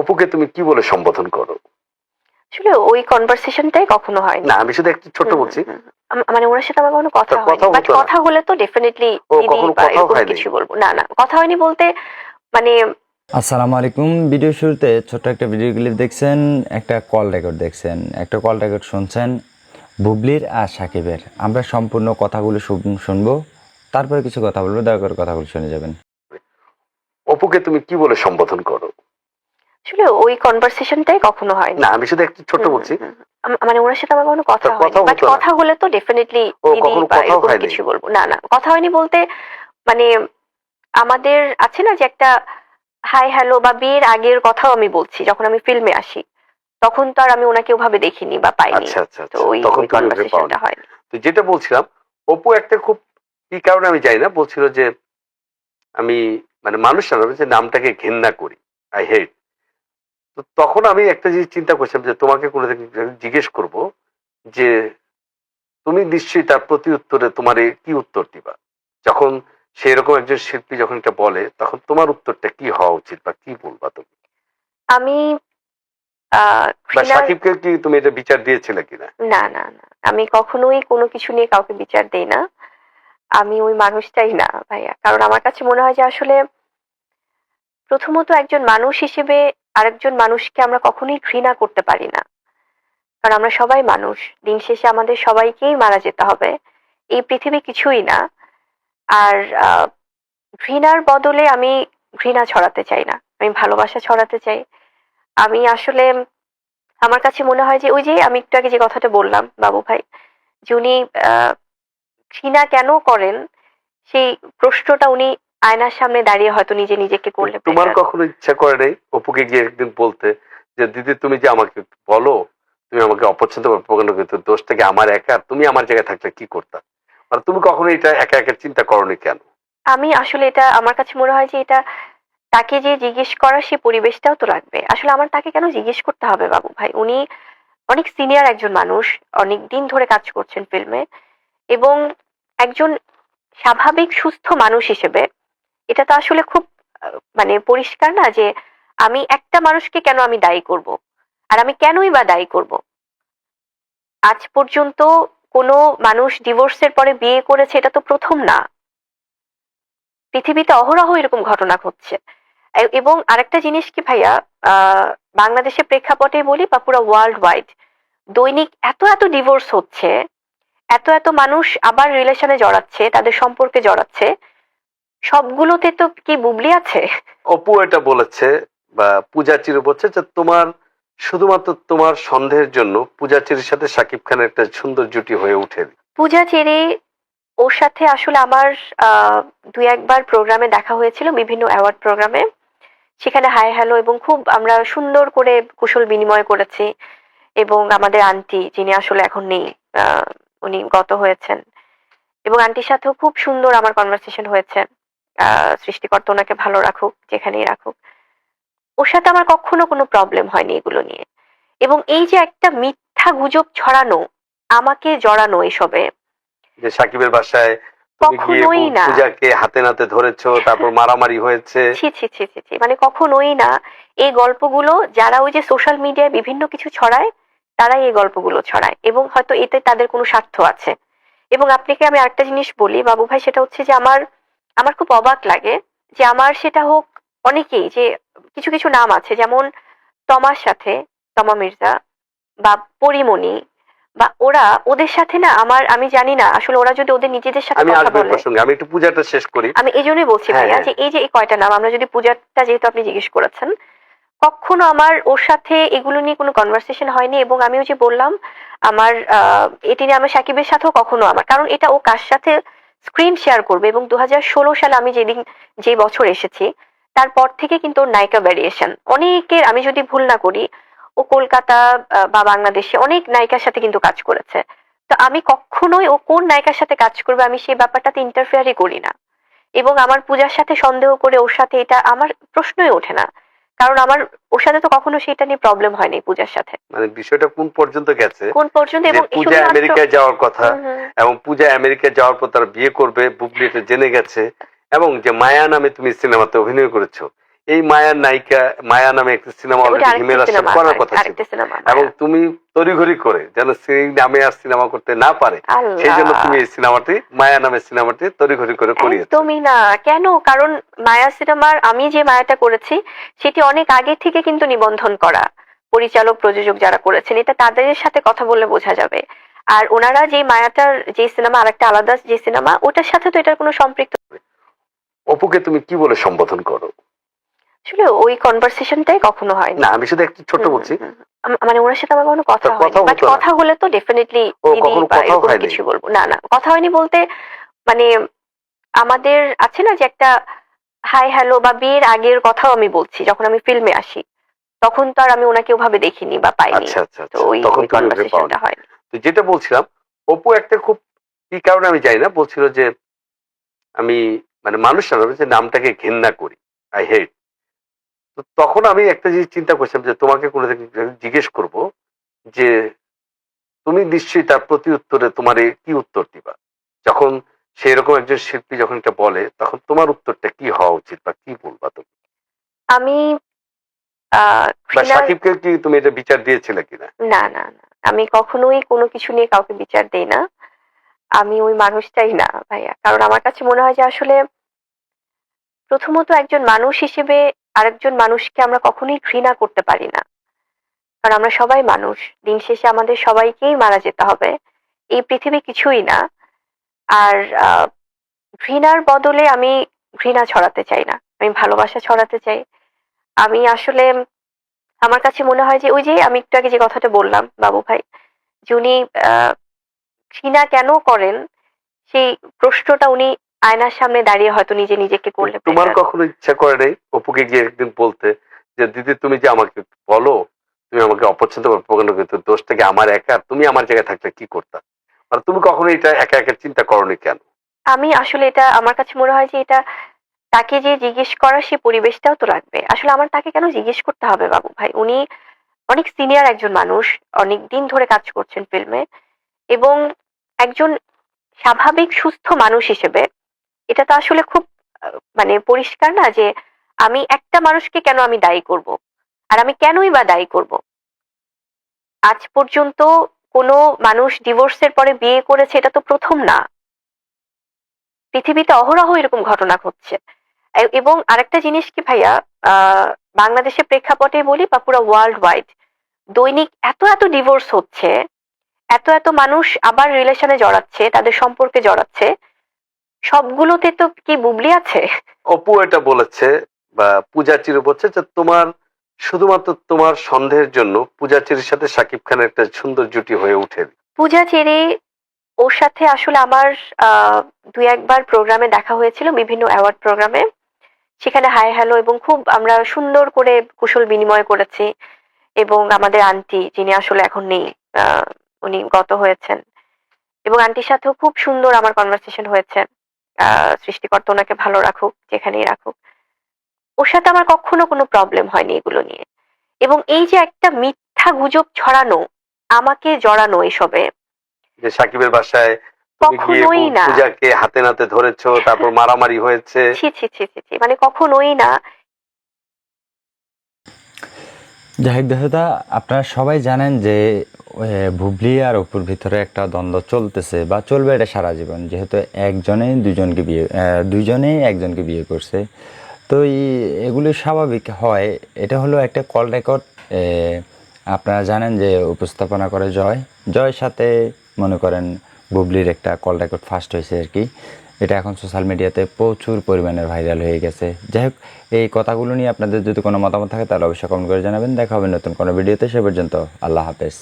অপুকে তুমি কি বলে সম্বোধন করো? আসলে ওই কনভারসেশনটাই কখনো হয় না আমি শুধু একটু হুম, বলছি। মানে ওনার সাথে আমার কোনো কথা হয়নি। বাট কথা হলে তো ডেফিনেটলি কিছু বলব। না না কথা হয়নি বলতে মানে আসসালামু আলাইকুম। ভিডিও শুরুতে ছোট্ট একটা ভিডিও ক্লিপ দেখছেন একটা কল রেকর্ড দেখছেন। একটা কল রেকর্ড শুনছেন বুবলির আর সাকিবের। আমরা সম্পূর্ণ কথাগুলো শুন- শুনব তারপরে কিছু কথা বলব দয়া করে কথাগুলো শুনে যাবেন। অপুকে তুমি কি বলে সম্বোধন করো? আসলে ওই কনভারসেশনটাই কখনো হয়নি। না আমি শুধু একটু হুম, বলছি। মানে ওনার সাথে আমার কোনো কথা হয়নি। বাট কথা হলে তো ডেফিনেটলি? কিছু বলব। না না কথা হয়নি বলতে মানে আমাদের আছে না যে একটা হাই হ্যালো বা বিয়ের আগের কথাও আমি বলছি। যখন আমি ফিল্মে আসি তখন তো আর আমি ওনাকে ওভাবে দেখিনি বা পাইনি। আচ্ছা আচ্ছা তো আচ্ছা ওই পাওনি। কনভারসেশনটা হয়নি। তো যেটা বলছিলাম অপু একটা খুব কি কারণে আমি জানি না বলছিল যে আমি মানে মানুষ নামটাকে ঘেন্না করি। আই হেট তো তখন আমি একটা জিনিস চিন্তা করছিলাম যে তোমাকে কোনো জিজ্ঞেস করব যে তুমি নিশ্চয়ই তার প্রতি উত্তরে তোমার কি উত্তর দিবা? যখন সেরকম একজন শিল্পী যখন এটা বলে তখন তোমার উত্তরটা কি হওয়া উচিত বা কি বলবা তুমি? আমি সাকিবকে কি তুমি এটা বিচার দিয়েছিলে কিনা? না না না। আমি কখনোই কোনো কিছু নিয়ে কাউকে বিচার দেই না। আমি ওই মানুষটাই না ভাইয়া। কারণ আমার কাছে মনে হয় যে আসলে প্রথমত একজন মানুষ হিসেবে আরেকজন মানুষকে আমরা কখনোই ঘৃণা করতে পারি না। কারণ আমরা সবাই মানুষ, দিন শেষে আমাদের সবাইকেই মারা যেতে হবে। এই পৃথিবী কিছুই না। আর ঘৃণার বদলে আমি ঘৃণা ছড়াতে চাই না। আমি ভালোবাসা ছড়াতে চাই। আমি আসলে, আমার কাছে মনে হয় যে ওই যে আমি একটু আগে যে কথাটা বললাম বাবু ভাই, যে উনি ঘৃণা কেন করেন, সেই প্রশ্নটা উনি আয়নার সামনে দাঁড়িয়ে হয়তো নিজে নিজেকে করলে তোমার কখনো ইচ্ছা করে নাই অপুকে গিয়ে একদিন বলতে যে দিদি তুমি যে আমাকে বলো তুমি আমাকে অপছন্দ করো প্রকাণ্ড কিন্তু দোষটাকে আমার একা তুমি আমার জায়গায় থাকলে কি করতা? মানে তুমি কখনো এটা একা একা চিন্তা করনি কেন? আমি আসলে এটা আমার কাছে মনে হয় যে এটা তাকে যে জিজ্ঞেস করার সেই পরিবেশটাও তো রাখবে আসলে আমার তাকে কেন জিজ্ঞেস করতে হবে বাবু ভাই? উনি অনেক সিনিয়র একজন মানুষ অনেক দিন ধরে কাজ করছেন ফিল্মে এবং একজন স্বাভাবিক সুস্থ মানুষ হিসেবে এটা তো আসলে খুব মানে পরিষ্কার না যে আমি একটা মানুষকে কেন আমি দায়ী করব? আর আমি কেনই বা দায়ী করব? আজ পর্যন্ত কোনো মানুষ ডিভোর্সের পরে বিয়ে করেছে এটা তো প্রথম না। পৃথিবীতে অহরহ এরকম ঘটনা ঘটছে। এবং আরেকটা জিনিস কি ভাইয়া বাংলাদেশের প্রেক্ষাপটে বলি বা পুরো ওয়ার্ল্ড ওয়াইড দৈনিক এত এত ডিভোর্স হচ্ছে, এত এত মানুষ আবার রিলেশনে জড়াচ্ছে, তাদের সম্পর্কে জড়াচ্ছে সবগুলোতে তো কি বুবলি আছে? অপু এটা বলেছে বা পূজা চির বলছে যে তোমার শুধুমাত্র তোমার সন্দেহের জন্য পূজা চিরের সাথে সাকিব খানের একটা সুন্দর জুটি হয়ে উঠে। পূজা চেরি ওর সাথে আসলে আমার আহ, দুই একবার প্রোগ্রামে দেখা হয়েছিল বিভিন্ন অ্যাওয়ার্ড প্রোগ্রামে সেখানে হাই হ্যালো এবং খুব আমরা সুন্দর করে কুশল বিনিময় করেছি এবং আমাদের আন্টি যিনি আসলে এখন নেই আহ, উনি গত হয়েছেন। এবং আন্টির সাথেও খুব সুন্দর আমার কনভারসেশন হয়েছে। সৃষ্টিকর্তা ওনাকে ভালো রাখুক যেখানেই রাখুক। ওর সাথে আমার কখনো কোনো প্রবলেম হয়নি এগুলো নিয়ে। এবং এই যে একটা মিথ্যা গুজব ছড়ানো আমাকে জড়ানো এসবে যে সাকিবের বাসায় কখনোই না। পূজাকে হাতে নাতে ধরেছো তারপর মারামারি হয়েছে। ছি ছি ছি ছি ছি মানে কখনোই না। এই গল্পগুলো যারা ওই যে সোশ্যাল মিডিয়ায় বিভিন্ন কিছু ছড়ায় তারাই এই গল্পগুলো ছড়ায়। এবং হয়তো এতে তাদের কোনো স্বার্থ আছে। এবং আপনাকে আমি আরেকটা জিনিস বলি বাবু ভাই সেটা হচ্ছে যে আমার আমার খুব অবাক লাগে যে আমার সেটা হোক অনেকেই যে কিছু কিছু নাম আছে যেমন তমার সাথে তমা মির্জা বা পরিমণি বা ওরা ওদের সাথে না আমার আমি জানি না আসলে ওরা যদি ওদের নিজেদের সাথে আমি আসব এই প্রসঙ্গে আমি একটু পূজাটা শেষ করি আমি এই জন্যই বলছি হ্যাঁ, ভাইয়া হ্যাঁ। যে এই যে এই কয়টা নাম আমরা যদি পূজাটা যেহেতু আপনি জিজ্ঞেস করেছেন কখনো আমার ওর সাথে এগুলো নিয়ে কোনো কনভারসেশন হয়নি এবং আমিও যে বললাম আমার এটি নিয়ে আমার সাকিবের সাথেও কখনো আমার কারণ এটা ও কার সাথে স্ক্রিন শেয়ার করবে এবং দু সালে আমি যেদিন যে বছর এসেছি, তারপর থেকে কিন্তু নায়িকা ভ্যারিয়েশন অনেকের, আমি যদি ভুল না করি, ও কলকাতা বা বাংলাদেশে অনেক নায়িকার সাথে কিন্তু কাজ করেছে। তো আমি কখনোই ও কোন নায়িকার সাথে কাজ করবে আমি সেই ব্যাপারটাতে ইন্টারফেয়ারই করি না। এবং আমার পূজার সাথে সন্দেহ করে ওর সাথে এটা আমার প্রশ্নই ওঠে না। কারণ আমার ওর সাথে তো কখনো সেটা নিয়ে প্রবলেম হয়নি পূজার সাথে। মানে বিষয়টা কোন পর্যন্ত গেছে? কোন পর্যন্ত এবং পূজা আমেরিকায় যাওয়ার কথা। এবং পূজা আমেরিকায় যাওয়ার পর তার বিয়ে করবে বুবলি জেনে গেছে এবং যে মায়া নামে তুমি সিনেমাতে অভিনয় করেছ। এই মায়ার নায়িকা মায়া নামে একটা সিনেমা অলরেডি হিমেল করার কথা ছিল। এবং তুমি তড়িঘড়ি করে যেন সেই নামে আর সিনেমা করতে না পারে সেই জন্য তুমি এই সিনেমাটি মায়া নামের সিনেমাটি তড়িঘড়ি করে করিয়েছো। তুমি না। কেন? কারণ মায়া সিনেমার আমি যে মায়াটা করেছি সেটি অনেক আগে থেকে কিন্তু নিবন্ধন করা পরিচালক প্রযোজক যারা করেছেন এটা তাদের সাথে কথা বললে বোঝা যাবে। আর ওনারা যে মায়াটার যে সিনেমা আরেকটা আলাদা যে সিনেমা ওটার সাথে তো এটার কোনো সম্পৃক্ত অপুকে তুমি কি বলে সম্বোধন করো? আসলে ওই কনভারসেশনটাই কখনো হয়নি। না আমি শুধু একটু ছোট বলছি। মানে ওনার সাথে আমার কোনো কথা হয়নি। কথা বাট কথা হলে তো ডেফিনেটলি? কিছু বলব। না না কথা হয়নি বলতে মানে আমাদের আছে না যে একটা হাই হ্যালো বা বিয়ের আগের কথাও আমি বলছি। যখন আমি ফিল্মে আসি তখন তো আর আমি ওনাকে ওভাবে দেখিনি বা পাইনি। আচ্ছা আচ্ছা তো আচ্ছা। ওই কনভারসেশনটা হয়নি। তো যেটা বলছিলাম অপু একটা খুব কি কারণে আমি জানি না বলছিল যে আমি মানে মানুষ নামটাকে ঘেন্না করি। আই হেট তো তখন আমি একটা জিনিস চিন্তা করছিলাম যে তোমাকে কোনো জিজ্ঞেস করব যে তুমি নিশ্চয়ই তার প্রতি উত্তরে তোমার কি উত্তর দিবা? যখন সেরকম একজন শিল্পী যখন এটা বলে তখন তোমার উত্তরটা কি হওয়া উচিত বা কি বলবা তুমি? আমি সাকিবকে কি তুমি এটা বিচার দিয়েছিলে কিনা? না না না। আমি কখনোই কোনো কিছু নিয়ে কাউকে বিচার দেই না। আমি ওই মানুষটাই না ভাইয়া। কারণ আমার কাছে মনে হয় যে আসলে প্রথমত একজন মানুষ হিসেবে আরেকজন মানুষকে আমরা কখনোই ঘৃণা করতে পারি না। কারণ আমরা সবাই মানুষ, দিন শেষে আমাদের সবাইকেই মারা যেতে হবে। এই পৃথিবী কিছুই না। আর ঘৃণার বদলে আমি ঘৃণা ছড়াতে চাই না। আমি ভালোবাসা ছড়াতে চাই। আমি আসলে, আমার কাছে মনে হয় যে ওই যে আমি একটু আগে যে কথাটা বললাম বাবু ভাই, যে উনি ঘৃণা কেন করেন, সেই প্রশ্নটা উনি আয়নার সামনে দাঁড়িয়ে হয়তো নিজে নিজেকে করলে তোমার কখনো ইচ্ছা করে নাই অপুকে গিয়ে একদিন বলতে যে দিদি তুমি যে আমাকে বলো তুমি আমাকে অপছন্দ করো প্রকাণ্ড কিন্তু দোষটাকে আমার একা তুমি আমার জায়গায় থাকলে কি করতা? আর তুমি কখনো এটা একা একা চিন্তা করনি কেন? আমি আসলে এটা আমার কাছে মনে হয় যে এটা তাকে যে জিজ্ঞেস করা সে পরিবেশটাও তো রাখবে আসলে আমার তাকে কেন জিজ্ঞেস করতে হবে বাবু ভাই? উনি অনেক সিনিয়র একজন মানুষ অনেক দিন ধরে কাজ করছেন ফিল্মে এবং একজন স্বাভাবিক সুস্থ মানুষ হিসেবে এটা তো আসলে খুব মানে পরিষ্কার না যে আমি একটা মানুষকে কেন আমি দায়ী করব? আর আমি কেনই বা দায়ী করব? আজ পর্যন্ত কোনো মানুষ ডিভোর্সের পরে বিয়ে করেছে এটা তো প্রথম না। পৃথিবীতে অহরহ এরকম ঘটনা ঘটছে। এবং আরেকটা জিনিস কি ভাইয়া বাংলাদেশের প্রেক্ষাপটে বলি বা পুরো ওয়ার্ল্ড ওয়াইড দৈনিক এত এত ডিভোর্স হচ্ছে, এত এত মানুষ আবার রিলেশনে জড়াচ্ছে, তাদের সম্পর্কে জড়াচ্ছে সবগুলোতে তো কি বুবলি আছে? অপু এটা বলেছে বা পূজাচির বলছে যে তোমার শুধুমাত্র তোমার সন্দেহের জন্য পূজাচির সাথে সাকিব খানের একটা সুন্দর জুটি হয়ে উঠে পূজা চেরি ওর সাথে আসলে আমার দুই একবার প্রোগ্রামে দেখা হয়েছিল বিভিন্ন অ্যাওয়ার্ড প্রোগ্রামে। সেখানে হাই হ্যালো এবং খুব আমরা সুন্দর করে কুশল বিনিময় করেছি। এবং আমাদের আন্টি যিনি আসলে এখন নেই উনি গত হয়েছেন। এবং আন্টির সাথেও খুব সুন্দর আমার কনভারসেশন হয়েছে। সৃষ্টিকর্তা ওনাকে ভালো রাখুক যেখানেই রাখুক। ওর সাথে আমার কখনো কোনো প্রবলেম হয়নি এগুলো নিয়ে। এবং এই যে একটা মিথ্যা গুজব ছড়ানো আমাকে জড়ানো এসবে যে সাকিবের বাসায় কখনোই না। পূজাকে হাতে নাতে ধরেছো তারপর মারামারি হয়েছে। ছি ছি ছি ছি মানে কখনোই না। যাই হোক দেহতা আপনারা সবাই জানেন যে এ, বুবলি আর অপুর ভিতরে একটা দ্বন্দ্ব চলতেছে বা চলবে এটা সারা জীবন। যেহেতু একজনেই দুজনকে বিয়ে আহ, দুইজনেই একজনকে বিয়ে করছে। তো এগুলি স্বাভাবিক হয়। এটা হলো একটা কল রেকর্ড আপনারা জানেন যে উপস্থাপনা করে জয়। জয়ের সাথে মনে করেন বুবলির একটা কল রেকর্ড ফার্স্ট হয়েছে আর কি। এটা এখন সোশ্যাল মিডিয়াতে প্রচুর পরিমাণে ভাইরাল হয়ে গেছে। যাই হোক, এই কথাগুলো নিয়ে আপনাদের যদি কোনো মতামত থাকে, তাহলে অবশ্যই কমেন্ট করে জানাবেন। দেখা হবে নতুন কোনো ভিডিওতে সে পর্যন্ত আল্লাহ হাফেজ।